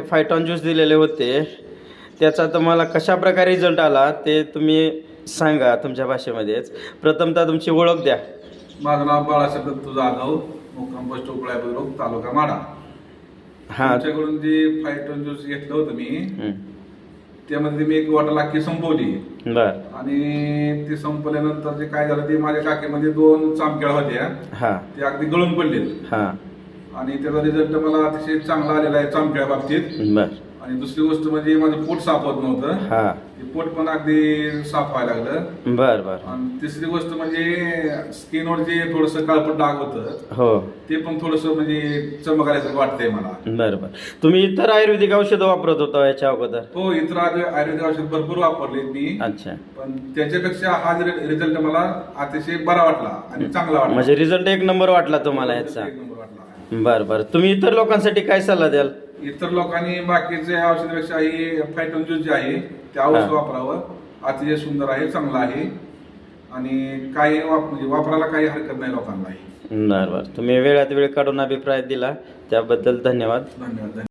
फायटॉन juice दिलेले होते त्याचा तुम्हाला कशा प्रकारे रिझल्ट आला ते तुम्ही सांगा तुमच्या भाषेमध्येच. प्रथमतः तुमची ओळख द्या. माझं नाव बाळासाहेब दत्तू जाधव मुक्काम पोस्ट उपळा बुद्रुक तालुका माडा हां. तुमच्याकडून जे फायटोन ज्यूस घेतलं होतं मी. त्यामध्ये मी एक वॉटर लाखी संपवली. बर. आणि ते संपल्यानंतर जे काय झालं ते माझ्या टाकीमध्ये दोन चामक्या होत्या. हां. ते अगदी गळून पडले हां. आणि त्याचा रिझल्ट मला अतिशय चांगला आलेला आहे चामक्या बाबतीत. बर. आणि दुसरी गोष्ट म्हणजे माझं पोट साफ होत नव्हतं. हां. ते पोट पण अगदी साफ व्हायला लागलं. बर बर. आणि तिसरी गोष्ट म्हणजे स्किनवर जे थोडस काळपट डाग होतं हो. ते पण थोडस म्हणजे चमक आल्यासारखं वाटतंय मला. बर बर. तुम्ही इतर आयुर्वेदिक औषधं वापरत होता याच्या अगोदर? हो इतर आयु- आयुर्वेदिक औषध भरपूर वापरले मी. अच्छा. पण त्याच्यापेक्षा हा रिझल्ट मला अतिशय बरा वाटला आणि चांगला वाटला. म्हणजे रिझल्ट एक नंबर वाटला तुम्हाला याचा. एक नंबर वाटला. बर बर. तुम्ही इतर लोकांसाठी काय सल्ला द्याल? इतर लोकांनी बाकीचे औषधापेक्षा ही फायटोन ज्यूस जे आहे ते औषध. वापरावं. अतिशय सुंदर आहे चांगलं आहे. आणि काही वाप म्हणजे वापरायला काही हरकत नाही लोकांनाही. बर बर. तुम्ही वेळात वेळ काढून अभिप्राय दिला. त्याबद्दल धन्यवाद धन्यवाद.